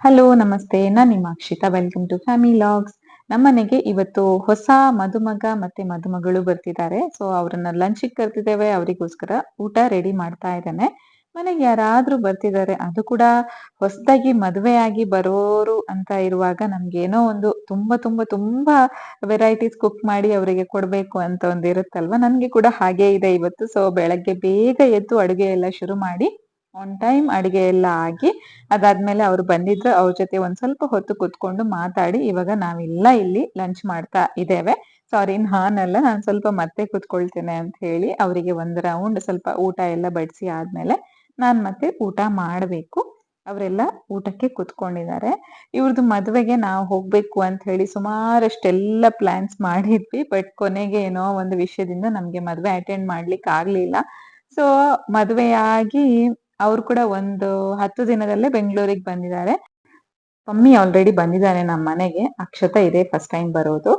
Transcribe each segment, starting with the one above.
Hello ನಮಸ್ತೆ. ನಾನ್ ನಿಮ್ಮ Akshita welcome to family logs ನಮ್ಮನೆಗೆ ಇವತ್ತು ಹೊಸ ಮದುಮಗ ಮತ್ತೆ ಮದುಮಗಳು ಬರ್ತಿದ್ದಾರೆ. ಸೊ ಅವ್ರನ್ನ ಲಂಚಿಗೆ ಕರ್ತಿದ್ದೇವೆ ಅವರಿಗೋಸ್ಕರ ಊಟ ರೆಡಿ ಮಾಡ್ತಾ ಇದ್ದಾನೆ. ಮನೆಗೆ ಯಾರಾದ್ರೂ ಬರ್ತಿದ್ದಾರೆ, ಅದು ಕೂಡ ಹೊಸದಾಗಿ ಮದುವೆಯಾಗಿ ಬರೋರು ಅಂತ ಇರುವಾಗ ನಮ್ಗೆ ಏನೋ ಒಂದು ತುಂಬಾ ತುಂಬಾ ತುಂಬಾ ವೆರೈಟೀಸ್ ಕುಕ್ ಮಾಡಿ ಅವರಿಗೆ ಕೊಡ್ಬೇಕು ಅಂತ ಒಂದು ಇರುತ್ತಲ್ವಾ ನನ್ಗೆ ಕೂಡ ಹಾಗೆ ಇದೆ ಇವತ್ತು. ಸೊ ಬೆಳಗ್ಗೆ ಬೇಗ ಎದ್ದು ಅಡುಗೆ ಎಲ್ಲ ಶುರು ಮಾಡಿ ಆನ್ ಟೈಮ್ ಅಡಿಗೆ ಎಲ್ಲ ಆಗಿ ಅದಾದ್ಮೇಲೆ ಅವ್ರು ಬಂದಿದ್ರು, ಅವ್ರ ಜೊತೆ ಒಂದ್ ಸ್ವಲ್ಪ ಹೊತ್ತು ಕುತ್ಕೊಂಡು ಮಾತಾಡಿ ಇವಾಗ ನಾವೆಲ್ಲ ಇಲ್ಲಿ ಲಂಚ್ ಮಾಡ್ತಾ ಇದ್ದೇವೆ. ಸಾರಿ ಹಾನಲ್ಲ ನಾನು ಸ್ವಲ್ಪ ಮತ್ತೆ ಕುತ್ಕೊಳ್ತೇನೆ ಅಂತ ಹೇಳಿ ಅವರಿಗೆ ಒಂದ್ ರೌಂಡ್ ಸ್ವಲ್ಪ ಊಟ ಎಲ್ಲ ಬಡಿಸಿ ಆದ್ಮೇಲೆ ನಾನ್ ಮತ್ತೆ ಊಟ ಮಾಡಬೇಕು. ಅವರೆಲ್ಲ ಊಟಕ್ಕೆ ಕುತ್ಕೊಂಡಿದ್ದಾರೆ. ಇವ್ರದ್ದು ಮದುವೆಗೆ ನಾವು ಹೋಗ್ಬೇಕು ಅಂತ ಹೇಳಿ ಸುಮಾರಷ್ಟೆಲ್ಲ ಪ್ಲಾನ್ಸ್ ಮಾಡಿದ್ವಿ ಬಟ್ ಕೊನೆಗೆ ಏನೋ ಒಂದು ವಿಷಯದಿಂದ ನಮ್ಗೆ ಮದುವೆ ಅಟೆಂಡ್ ಮಾಡ್ಲಿಕ್ಕೆ ಆಗ್ಲಿಲ್ಲ ಸೊ ಮದ್ವೆಯಾಗಿ ಅವ್ರು ಕೂಡ ಒಂದು ಹತ್ತು ದಿನದಲ್ಲೇ ಬೆಂಗಳೂರಿಗೆ ಬಂದಿದ್ದಾರೆ. ಮಮ್ಮಿ ಆಲ್ರೆಡಿ ಬಂದಿದ್ದಾನೆ ನಮ್ಮ ಮನೆಗೆ. ಅಕ್ಷತಾ ಇದೆ ಫಸ್ಟ್ ಟೈಮ್ ಬರೋದು.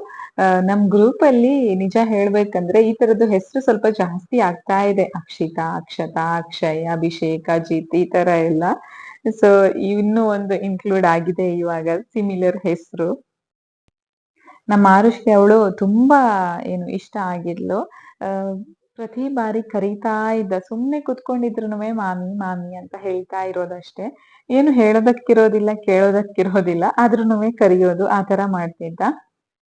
ನಮ್ ಗ್ರೂಪ್ ಅಲ್ಲಿ ನಿಜ ಹೇಳ್ಬೇಕಂದ್ರೆ ಈ ತರದ್ದು ಹೆಸರು ಸ್ವಲ್ಪ ಜಾಸ್ತಿ ಆಗ್ತಾ ಇದೆ. ಅಕ್ಷಿತಾ, ಅಕ್ಷತಾ, ಅಕ್ಷಯ, ಅಭಿಷೇಕ ಅಜಿತ್ ಈ ತರ ಎಲ್ಲ. ಸೊ ಇನ್ನು ಒಂದು ಇನ್ಕ್ಲೂಡ್ ಆಗಿದೆ ಇವಾಗ ಸಿಮಿಲರ್ ಹೆಸರು. ನಮ್ಮ ಆರುಷ್ಗೆ ಅವಳು ತುಂಬಾ ಏನು ಇಷ್ಟ ಆಗಿದ್ಲು. ಪ್ರತಿ ಬಾರಿ ಕರೀತಾ ಇದ್ದ, ಸುಮ್ನೆ ಕುತ್ಕೊಂಡಿದ್ರುನುವೆ ಮಾಮಿ ಮಾಮಿ ಅಂತ ಹೇಳ್ತಾ ಇರೋದಷ್ಟೇ. ಏನು ಹೇಳೋದಕ್ಕಿರೋದಿಲ್ಲ, ಕೇಳೋದಕ್ಕಿರೋದಿಲ್ಲ, ಆದ್ರೂನುವೆ ಕರಿಯೋದು, ಆ ತರ ಮಾಡ್ತಿದ್ದ.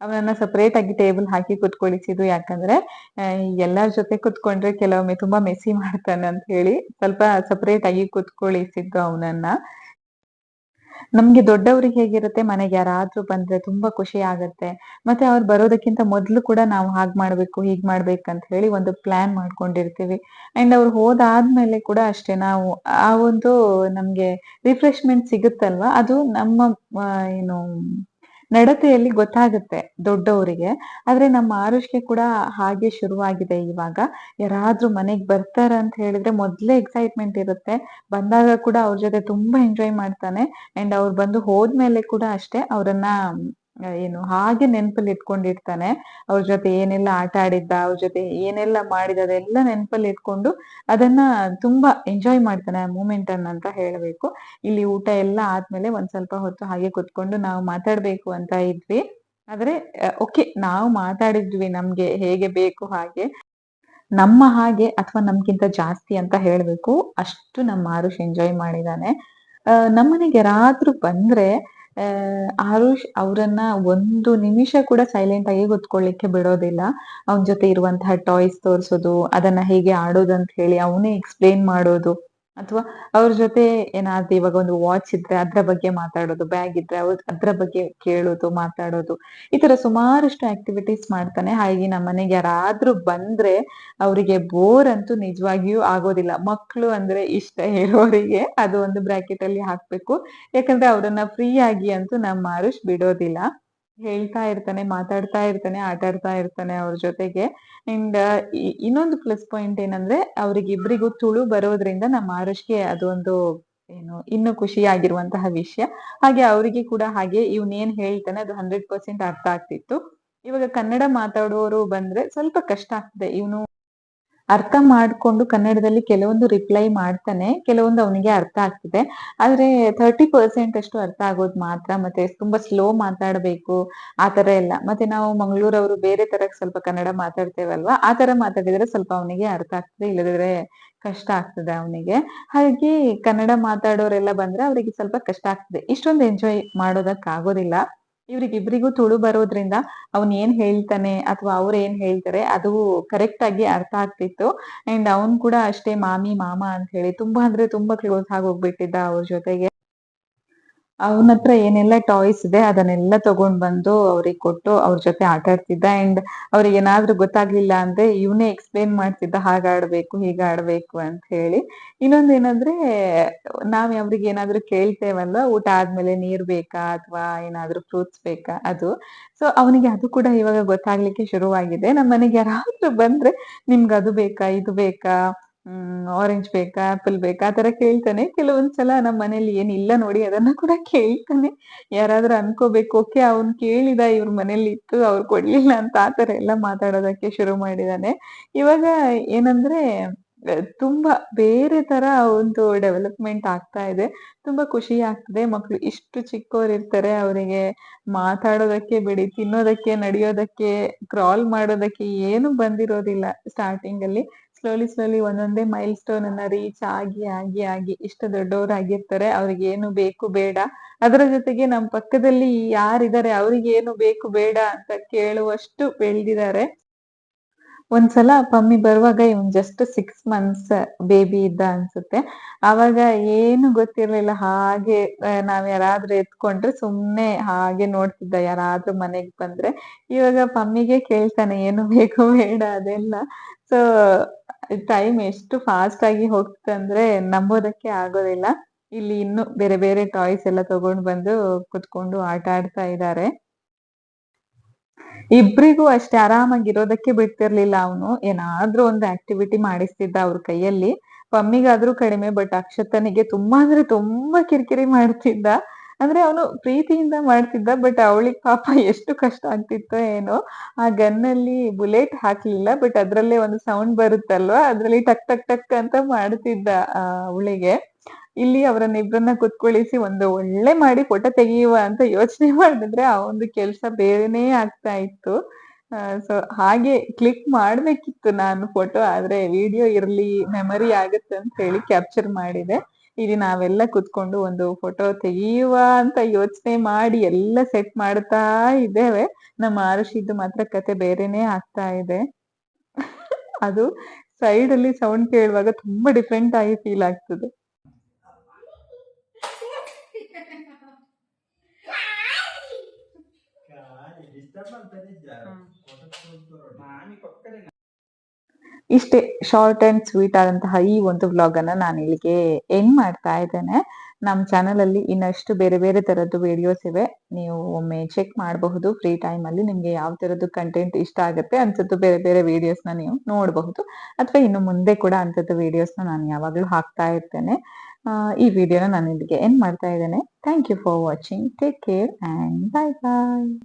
ಅವನನ್ನ ಸಪರೇಟ್ ಆಗಿ ಟೇಬಲ್ ಹಾಕಿ ಕುತ್ಕೊಳಿಸಿದ್ದು ಯಾಕಂದ್ರೆ ಎಲ್ಲಾರ್ ಜೊತೆ ಕುತ್ಕೊಂಡ್ರೆ ಕೆಲವೊಮ್ಮೆ ತುಂಬಾ ಮೆಸಿ ಮಾಡ್ತಾನೆ ಅಂತ ಹೇಳಿ ಸ್ವಲ್ಪ ಸಪರೇಟ್ ಆಗಿ ಕುತ್ಕೊಳಿಸಿದ್ದು ಅವನನ್ನ. ನಮ್ಗೆ ದೊಡ್ಡವ್ರಿಗೆ ಹೇಗಿರುತ್ತೆ, ಮನೆಗೆ ಯಾರಾದ್ರೂ ಬಂದ್ರೆ ತುಂಬಾ ಖುಷಿ ಆಗತ್ತೆ. ಮತ್ತೆ ಅವ್ರು ಬರೋದಕ್ಕಿಂತ ಮೊದ್ಲು ಕೂಡ ನಾವು ಹಾಗ್ ಮಾಡ್ಬೇಕು, ಹೀಗ್ ಮಾಡ್ಬೇಕಂತ ಹೇಳಿ ಒಂದು ಪ್ಲಾನ್ ಮಾಡ್ಕೊಂಡಿರ್ತೀವಿ. ಅಂಡ್ ಅವ್ರು ಹೋದಾದ್ಮೇಲೆ ಕೂಡ ಅಷ್ಟೇ ನಾವು ಆ ಒಂದು ನಮ್ಗೆ ರಿಫ್ರೆಶ್ಮೆಂಟ್ ಸಿಗುತ್ತಲ್ವಾ? ಅದು ನಮ್ಮ ಏನು ನಡತೆಯಲ್ಲಿ ಗೊತ್ತಾಗುತ್ತೆ ದೊಡ್ಡವರಿಗೆ. ಆದ್ರೆ ನಮ್ಮ ಆರುಷ್ಗೆ ಕೂಡ ಹಾಗೆ ಶುರುವಾಗಿದೆ ಇವಾಗ. ಯಾರಾದ್ರೂ ಮನೆಗ್ ಬರ್ತಾರ ಅಂತ ಹೇಳಿದ್ರೆ ಮೊದ್ಲೇ ಎಕ್ಸೈಟ್ಮೆಂಟ್ ಇರುತ್ತೆ. ಬಂದಾಗ ಕೂಡ ಅವ್ರ ಜೊತೆ ತುಂಬಾ ಎಂಜಾಯ್ ಮಾಡ್ತಾನೆ. ಅಂಡ್ ಅವ್ರು ಬಂದು ಹೋದ್ಮೇಲೆ ಕೂಡ ಅಷ್ಟೇ ಅವ್ರನ್ನ ಏನು, ಹಾಗೆ ನೆನ್ಪಲ್ಲಿ ಇಟ್ಕೊಂಡಿರ್ತಾನೆ. ಅವ್ರ ಜೊತೆ ಏನೆಲ್ಲ ಆಟ ಆಡಿದ್ದ, ಅವ್ರ ಜೊತೆ ಏನೆಲ್ಲ ಮಾಡಿದ ಅದೆಲ್ಲ ನೆನ್ಪಲ್ಲಿ ಇಟ್ಕೊಂಡು ಅದನ್ನ ತುಂಬಾ ಎಂಜಾಯ್ ಮಾಡ್ತಾನೆ ಆ ಮೂಮೆಂಟ್ ಅನ್ನ ಅಂತ ಹೇಳಬೇಕು. ಇಲ್ಲಿ ಊಟ ಎಲ್ಲ ಆದ್ಮೇಲೆ ಒಂದ್ ಸ್ವಲ್ಪ ಹೊತ್ತು ಹಾಗೆ ಕುತ್ಕೊಂಡು ನಾವು ಮಾತಾಡ್ಬೇಕು ಅಂತ ಇದ್ವಿ. ಆದ್ರೆ ಓಕೆ ನಾವು ಮಾತಾಡಿದ್ವಿ ನಮ್ಗೆ ಹೇಗೆ ಬೇಕು ಹಾಗೆ. ನಮ್ಮ ಹಾಗೆ ಅಥವಾ ನಮ್ಗಿಂತ ಜಾಸ್ತಿ ಅಂತ ಹೇಳ್ಬೇಕು. ಅಷ್ಟು ನಮ್ಮ ಆರುಷ್ ಎಂಜಾಯ್ ಮಾಡಿದಾನೆ. ನಮ್ಮನೆಗೆ ಯಾರಾದ್ರೂ ಬಂದ್ರೆ ಆರುಷ್ ಅವರನ್ನ ಒಂದು ನಿಮಿಷ ಕೂಡ ಸೈಲೆಂಟ್ ಆಗಿ ಕೂತ್ಕೊಳ್ಳಿಕ್ಕೆ ಬಿಡೋದಿಲ್ಲ. ಅವನ ಜೊತೆ ಇರುವಂತಹ ಟಾಯ್ಸ್ ತೋರಿಸೋದು, ಅದನ್ನ ಹೇಗೆ ಆಡೋದು ಹೇಳಿ ಅವನೇ ಎಕ್ಸ್ಪ್ಲೇನ್ ಮಾಡೋದು. ಅಥವಾ ಅವ್ರ ಜೊತೆ ಏನಾದ್ರು ಇವಾಗ ಒಂದು ವಾಚ್ ಇದ್ರೆ ಅದ್ರ ಬಗ್ಗೆ ಮಾತಾಡೋದು ಬ್ಯಾಗ್ ಇದ್ರೆ ಅವ್ರ ಅದ್ರ ಬಗ್ಗೆ ಕೇಳೋದು, ಮಾತಾಡೋದು, ಈ ತರ ಸುಮಾರಷ್ಟು ಆಕ್ಟಿವಿಟೀಸ್ ಮಾಡ್ತಾನೆ. ಹಾಗೆ ನಮ್ಮ ಮನೆಗೆ ಯಾರಾದ್ರೂ ಬಂದ್ರೆ ಅವರಿಗೆ ಬೋರ್ ಅಂತೂ ನಿಜವಾಗಿಯೂ ಆಗೋದಿಲ್ಲ. ಮಕ್ಕಳು ಅಂದ್ರೆ ಇಷ್ಟ ಇರೋರಿಗೆ ಅದು ಒಂದು ಬ್ರಾಕೆಟ್ ಅಲ್ಲಿ ಹಾಕ್ಬೇಕು. ಯಾಕಂದ್ರೆ ಅವರನ್ನ ಫ್ರೀ ಆಗಿ ಅಂತೂ ನಮ್ಮ ಆರುಷ್ ಬಿಡೋದಿಲ್ಲ. ಹೇಳ್ತಾ ಇರ್ತಾನೆ, ಮಾತಾಡ್ತಾ ಇರ್ತಾನೆ ಆಟ ಆಡ್ತಾ ಇರ್ತಾನೆ ಅವ್ರ ಜೊತೆಗೆ. ಅಂಡ್ ಇನ್ನೊಂದು ಪ್ಲಸ್ ಪಾಯಿಂಟ್ ಏನಂದ್ರೆ ಅವ್ರಿಗಿಬ್ರಿಗೂ ತುಳು ಬರೋದ್ರಿಂದ ನಮ್ಮ ಆರುಷ್ಗೆ ಅದೊಂದು ಏನು, ಇನ್ನು ಖುಷಿಯಾಗಿರುವಂತಹ ವಿಷಯ. ಹಾಗೆ ಅವರಿಗೆ ಕೂಡ ಹಾಗೆ ಇವನೇನ್ ಏನ್ ಹೇಳ್ತಾನೆ ಅದು ಹಂಡ್ರೆಡ್ ಪರ್ಸೆಂಟ್ ಅರ್ಥ ಆಗ್ತಿತ್ತು. ಇವಾಗ ಕನ್ನಡ ಮಾತಾಡುವವರು ಬಂದ್ರೆ ಸ್ವಲ್ಪ ಕಷ್ಟ ಆಗ್ತದೆ. ಇವನು ಅರ್ಥ ಮಾಡ್ಕೊಂಡು ಕನ್ನಡದಲ್ಲಿ ಕೆಲವೊಂದು ರಿಪ್ಲೈ ಮಾಡ್ತಾನೆ, ಕೆಲವೊಂದು ಅವನಿಗೆ ಅರ್ಥ ಆಗ್ತಿದೆ. ಆದ್ರೆ ತರ್ಟಿ ಪರ್ಸೆಂಟ್ ಅಷ್ಟು ಅರ್ಥ ಆಗೋದು ಮಾತ್ರ, ಮತ್ತೆ ತುಂಬಾ ಸ್ಲೋ ಮಾತಾಡ್ಬೇಕು, ಆ ತರ ಎಲ್ಲ. ಮತ್ತೆ ನಾವು ಮಂಗಳೂರವರು ಬೇರೆ ತರ ಸ್ವಲ್ಪ ಕನ್ನಡ ಮಾತಾಡ್ತೇವಲ್ವಾ, ಆ ತರ ಮಾತಾಡಿದ್ರೆ ಸ್ವಲ್ಪ ಅವನಿಗೆ ಅರ್ಥ ಆಗ್ತದೆ, ಇಲ್ಲದಿದ್ರೆ ಕಷ್ಟ ಆಗ್ತದೆ ಅವನಿಗೆ. ಹಾಗೆ ಕನ್ನಡ ಮಾತಾಡೋರೆಲ್ಲ ಬಂದ್ರೆ ಅವರಿಗೆ ಸ್ವಲ್ಪ ಕಷ್ಟ ಆಗ್ತದೆ. ಇಷ್ಟೊಂದು ಎಂಜಾಯ್ ಮಾಡೋದಕ್ ಆಗೋದಿಲ್ಲ ಇವ್ರಿಗಿಬ್ರಿಗೂ ತುಳು ಬರೋದ್ರಿಂದ ಅವ್ನ್ ಏನ್ ಹೇಳ್ತಾನೆ ಅಥವಾ ಅವ್ರ ಏನ್ ಹೇಳ್ತಾರೆ ಅದು ಕರೆಕ್ಟ್ ಆಗಿ ಅರ್ಥ ಆಗ್ತಿತ್ತು. ಅಂಡ್ ಅವನ್ ಕೂಡ ಅಷ್ಟೇ ಮಾಮಿ, ಮಾಮ ಅಂತ ಹೇಳಿ ತುಂಬಾ ಅಂದ್ರೆ ತುಂಬಾ ಕ್ಲೋಸ್ ಆಗಿ ಹೋಗ್ಬಿಟ್ಟಿದ್ದ ಅವ್ರ ಜೊತೆಗೆ. ಅವನ ಹತ್ರ ಏನೆಲ್ಲ ಟಾಯ್ಸ್ ಇದೆ, ಅದನ್ನೆಲ್ಲ ತಗೊಂಡ್ ಬಂದು ಅವ್ರಿಗೆ ಕೊಟ್ಟು ಅವ್ರ ಜೊತೆ ಆಟ ಆಡ್ತಿದ್ದ. ಅಂಡ್ ಅವ್ರಿಗೆ ಏನಾದ್ರೂ ಗೊತ್ತಾಗ್ಲಿಲ್ಲ ಅಂದ್ರೆ ಇವನೇ ಎಕ್ಸ್ಪ್ಲೇನ್ ಮಾಡ್ತಿದ್ದ, ಹಾಗ ಆಡ್ಬೇಕು, ಹೀಗ ಆಡ್ಬೇಕು ಅಂತ ಹೇಳಿ. ಇನ್ನೊಂದ್ ಏನಂದ್ರೆ, ನಾವ್ ಅವ್ರಿಗೆ ಏನಾದ್ರು ಕೇಳ್ತೇವಲ್ವಾ, ಊಟ ಆದ್ಮೇಲೆ ನೀರ್ ಬೇಕಾ ಅಥವಾ ಏನಾದ್ರೂ ಫ್ರೂಟ್ಸ್ ಬೇಕಾ, ಅದು. ಸೊ ಅವನಿಗೆ ಅದು ಕೂಡ ಇವಾಗ ಗೊತ್ತಾಗ್ಲಿಕ್ಕೆ ಶುರುವಾಗಿದೆ. ನಮ್ಮ ಮನೆಗೆ ಯಾರಾದ್ರೂ ಬಂದ್ರೆ, ನಿಮ್ಗೆ ಅದು ಬೇಕಾ, ಇದು ಬೇಕಾ? ಆರೆಂಜ್ ಬೇಕಾ ಆಪಲ್ ಬೇಕಾ ಆ ಥರ ಕೇಳ್ತಾನೆ ಕೆಲವೊಂದ್ಸಲ ನಮ್ಮ ಮನೇಲಿ ಏನಿಲ್ಲ ನೋಡಿ ಅದನ್ನ ಕೂಡ ಕೇಳ್ತಾನೆ ಯಾರಾದ್ರೂ ಅನ್ಕೋಬೇಕು ಓಕೆ ಅವ್ನ್ ಕೇಳಿದ ಇವ್ರ ಮನೇಲಿ ಇತ್ತು ಅವ್ರು ಕೊಡ್ಲಿಲ್ಲ ಅಂತ ಆ ತರ ಎಲ್ಲ ಮಾತಾಡೋದಕ್ಕೆ ಶುರು ಮಾಡಿದಾನೆ ಇವಾಗ ಏನಂದ್ರೆ ತುಂಬಾ ಬೇರೆ ತರ ಒಂದು ಡೆವಲಪ್‌ಮೆಂಟ್ ಆಗ್ತಾ ಇದೆ. ತುಂಬಾ ಖುಷಿ ಆಗ್ತದೆ. ಮಕ್ಳು ಇಷ್ಟು ಚಿಕ್ಕವರಿರ್ತಾರೆ ಅವರಿಗೆ ಮಾತಾಡೋದಕ್ಕೆ ಬಿಡಿ, ತಿನ್ನೋದಕ್ಕೆ, ನಡೆಯೋದಕ್ಕೆ, ಕ್ರಾಲ್ ಮಾಡೋದಕ್ಕೆ ಏನು ಬಂದಿರೋದಿಲ್ಲ ಸ್ಟಾರ್ಟಿಂಗಲ್ಲಿ. ಸ್ಲೋಲಿ, ಸ್ಲೋಲಿ ಒಂದೊಂದೇ ಮೈಲ್‌ಸ್ಟೋನ್ ಅನ್ನ ರೀಚ್ ಆಗಿ, ಆಗಿ, ಆಗಿ ಇಷ್ಟು ದೊಡ್ಡವರಾಗಿರ್ತಾರೆ. ಅವ್ರಿಗೇನು ಬೇಕು ಬೇಡ. ಅದರ ಜೊತೆಗೆ ನಮ್ಮ ಪಕ್ಕದಲ್ಲಿ ಯಾರಿದ್ದಾರೆ ಅವ್ರಿಗೇನು ಬೇಕು ಬೇಡ ಅಂತ ಕೇಳುವಷ್ಟು ಬೆಳ್ದಿದ್ದಾರೆ. ಒಂದ್ಸಲ ಪಮ್ಮಿ ಬರುವಾಗ ಇವನ್ ಜಸ್ಟ್ ಸಿಕ್ಸ್ ಮಂತ್ಸ್ ಬೇಬಿ ಇದ್ದ ಅನ್ಸುತ್ತೆ. ಆವಾಗ ಏನು ಗೊತ್ತಿರ್ಲಿಲ್ಲ. ಹಾಗೆ ನಾವ್ ಯಾರಾದ್ರೂ ಎತ್ಕೊಂಡ್ರೆ ಸುಮ್ನೆ ಹಾಗೆ ನೋಡ್ತಿದ್ದ ಯಾರಾದ್ರೂ ಮನೆಗ್ ಬಂದ್ರೆ. ಇವಾಗ ಪಮ್ಮಿಗೆ ಕೇಳ್ತಾನೆ ಏನು ಬೇಕು ಬೇಡ ಅದೆಲ್ಲ. ಸೊ ಟೈಮ್ ಎಷ್ಟು ಫಾಸ್ಟ್ ಆಗಿ ಹೋಗ್ತಂದ್ರೆ ನಂಬೋದಕ್ಕೆ ಆಗೋದಿಲ್ಲ. ಇಲ್ಲಿ ಇನ್ನು ಬೇರೆ ಬೇರೆ ಟಾಯ್ಸ್ ಎಲ್ಲ ತಗೊಂಡ್ ಬಂದು ಕುತ್ಕೊಂಡು ಆಟ ಆಡ್ತಾ ಇದ್ದಾರೆ. ಇಬ್ರಿಗೂ ಅಷ್ಟೇ ಆರಾಮಾಗಿ ಇರೋದಕ್ಕೆ ಬಿಡ್ತಿರ್ಲಿಲ್ಲ ಅವನು ಏನಾದ್ರೂ ಒಂದು ಆಕ್ಟಿವಿಟಿ ಮಾಡಿಸ್ತಿದ್ದ ಅವ್ರ ಕೈಯಲ್ಲಿ. ಪಮ್ಮಿಗಾದ್ರೂ ಕಡಿಮೆ ಬಟ್ ಅಕ್ಷತನಿಗೆ ತುಂಬಾ ಅಂದ್ರೆ ತುಂಬಾ ಕಿರಿಕಿರಿ ಮಾಡ್ತಿದ್ದ. ಅಂದ್ರೆ ಅವನು ಪ್ರೀತಿಯಿಂದ ಮಾಡ್ತಿದ್ದ. ಬಟ್ ಅವಳಿಗೆ ಪಾಪ ಎಷ್ಟು ಕಷ್ಟ ಆಗ್ತಿತ್ತೋ ಏನೋ. ಆ ಗನ್ನಲ್ಲಿ ಬುಲೆಟ್ ಹಾಕ್ಲಿಲ್ಲ. ಬಟ್ ಅದ್ರಲ್ಲೇ ಒಂದು ಸೌಂಡ್ ಬರುತ್ತಲ್ವಾ, ಅದ್ರಲ್ಲಿ ಟಕ್ ಟಕ್ ಟಕ್ ಅಂತ ಮಾಡ್ತಿದ್ದ ಅವಳಿಗೆ. ಇಲ್ಲಿ ಅವರನ್ನಿಬ್ರನ್ನ ಕುತ್ಕೊಳಿಸಿ ಒಂದು ಒಳ್ಳೆ ಮಾಡಿ ಫೋಟೋ ತೆಗೆಯುವ ಅಂತ ಯೋಚನೆ ಮಾಡಿದ್ರೆ ಆ ಒಂದು ಕೆಲಸ ಬೇರೆನೇ ಆಗ್ತಾ ಇತ್ತು. ಸೊ ಹಾಗೆ ಕ್ಲಿಕ್ ಮಾಡ್ಬೇಕಿತ್ತು ನಾನು ಫೋಟೋ. ಆದ್ರೆ ವಿಡಿಯೋ ಇರ್ಲಿ, ಮೆಮರಿ ಆಗುತ್ತೆ ಅಂತ ಹೇಳಿ ಕ್ಯಾಪ್ಚರ್ ಮಾಡಿದೆ. ಇಲ್ಲಿ ನಾವೆಲ್ಲ ಕುತ್ಕೊಂಡು ಒಂದು ಫೋಟೋ ತೆಗೆಯುವ ಅಂತ ಯೋಚನೆ ಮಾಡಿ ಎಲ್ಲ ಸೆಟ್ ಮಾಡ್ತಾ ಇದ್ದೇವೆ. ನಮ್ಮ ಆರುಷಿದ್ದು ಮಾತ್ರ ಕತೆ ಬೇರೆನೇ ಆಗ್ತಾ ಇದೆ. ಅದು ಸೈಡ್ ಅಲ್ಲಿ ಸೌಂಡ್ ಕೇಳುವಾಗ ತುಂಬಾ ಡಿಫ್ರೆಂಟ್ ಆಗಿ ಫೀಲ್ ಆಗ್ತದೆ. ಪಕ್ಕದಲ್ಲಿ ಇಷ್ಟೇ ಶಾರ್ಟ್ ಅಂಡ್ ಸ್ವೀಟ್ ಆದಂತಹ ಈ ಒಂದು ವ್ಲಾಗ್ ಅನ್ನ ನಾನು ಇಲ್ಲಿಗೆ ಎಂಡ್ ಮಾಡ್ತಾ ಇದ್ದೇನೆ. ನಮ್ಮ ಚಾನಲ್ ಅಲ್ಲಿ ಇನ್ನಷ್ಟು ಬೇರೆ ಬೇರೆ ತರದ್ದು ವಿಡಿಯೋಸ್ ಇವೆ. ನೀವು ಒಮ್ಮೆ ಚೆಕ್ ಮಾಡಬಹುದು ಫ್ರೀ ಟೈಮ್ ಅಲ್ಲಿ ನಿಮ್ಗೆ ಯಾವ ತರದ್ದು ಕಂಟೆಂಟ್ ಇಷ್ಟ ಆಗುತ್ತೆ ಅಂತದ್ದು ಬೇರೆ ಬೇರೆ ವಿಡಿಯೋಸ್ನ ನೀವು ನೋಡಬಹುದು. ಅಥವಾ ಇನ್ನು ಮುಂದೆ ಕೂಡ ಅಂತದ್ದು ವಿಡಿಯೋಸ್ನ ನಾನು ಯಾವಾಗ್ಲೂ ಹಾಕ್ತಾ ಇರ್ತೇನೆ. ಈ ವಿಡಿಯೋನ ನಾನು ಇಲ್ಲಿಗೆ ಎಂಡ್ ಮಾಡ್ತಾ ಇದ್ದೇನೆ. Thank you for watching. Take care and bye bye.